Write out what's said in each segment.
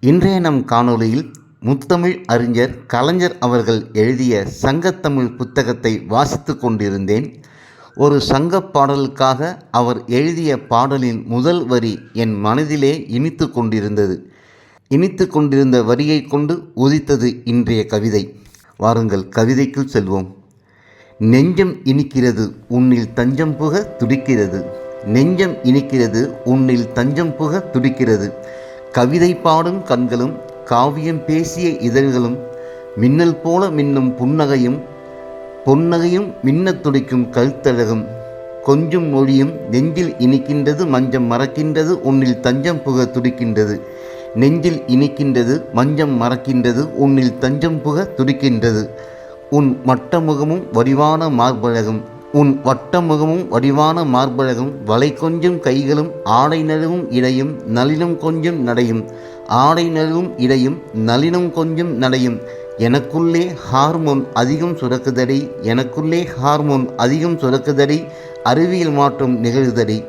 இன்றைய நம் காணொளியில் முத்தமிழ் அறிஞர் கலைஞர் அவர்கள் எழுதிய சங்கத்தமிழ் புத்தகத்தை வாசித்து கொண்டிருந்தேன். ஒரு சங்க பாடலுக்காக அவர் எழுதிய பாடலின் முதல் வரி என் மனதிலே இனித்து கொண்டிருந்தது. இனித்து கொண்டிருந்த வரியை கொண்டு உதித்தது இன்றைய கவிதை. வாருங்கள் கவிதைக்குள் செல்வோம். நெஞ்சம் இனிக்கிறது உன்னில் தஞ்சம் புக துடிக்கிறது. நெஞ்சம் இனிக்கிறது உன்னில் தஞ்சம் புக துடிக்கிறது. கவிதை பாடும் கண்களும் காவியம் பேசிய இதழ்களும் மின்னல் போல மின்னும் புன்னகையும் பொன்னகையும் மின்னத் துடிக்கும் கழுத்தழகும். கொஞ்சம் மொழியும் நெஞ்சில் இனிக்கின்றது மஞ்சம் மறக்கின்றது உன்னில் தஞ்சம் புக துடிக்கின்றது. நெஞ்சில் இனிக்கின்றது மஞ்சம் மறக்கின்றது உன்னில் தஞ்சம் புக துடிக்கின்றது. உன் மட்டமுகமும் வடிவான மார்பழகும். உன் வட்டமுகமும் வடிவான மார்பழகும் வலை கொஞ்சம் கைகளும் ஆடை நழுவும் இடையும் நளினம் கொஞ்சம் நடையும். ஆடை நழுவும் இடையும் நளினம் கொஞ்சம் நடையும். எனக்குள்ளே ஹார்மோன் அதிகம் சுரக்குதடி எனக்குள்ளே ஹார்மோன் அதிகம் சுரக்குதடி அறிவியல் மாற்றம் நிகழ்தடி.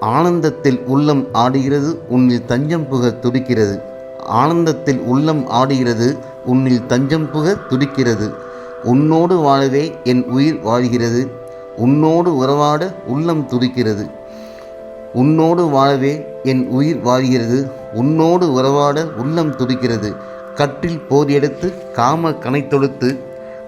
ஆனந்தத்தில் உள்ளம் ஆடுகிறது உன்னில் தஞ்சம் புக துடிக்கிறது. ஆனந்தத்தில் உள்ளம் ஆடுகிறது உன்னில் தஞ்சம் புக துடிக்கிறது. உன்னோடு வாழவே என் உயிர் வாழ்கிறது. உன்னோடு உறவாட உள்ளம் துடிக்கிறது உன்னோடு வாழவே என் உயிர் வாழ்கிறது. உன்னோடு உறவாட உள்ளம் துடிக்கிறது கட்டில் போர் எடுத்து காம கனை தொடுத்து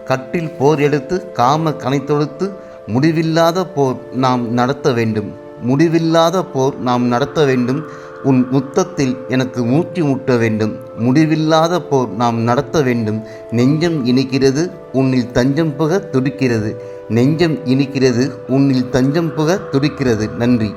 கட்டில் போர் எடுத்து காம கனை தொடுத்து முடிவில்லாத போர் நாம் நடத்த வேண்டும். முடிவில்லாத போர் நாம் நடத்த வேண்டும். உன் முத்தத்தில் எனக்கு மூச்சு முட்ட வேண்டும். முடிவில்லாத போர் நாம் நடத்த வேண்டும். நெஞ்சம் இனிக்கிறது உன்னில் தஞ்சம் புக துடிக்கிறது. நெஞ்சம் இனிக்கிறது உன்னில் தஞ்சம் புக துடிக்கிறது. நன்றி.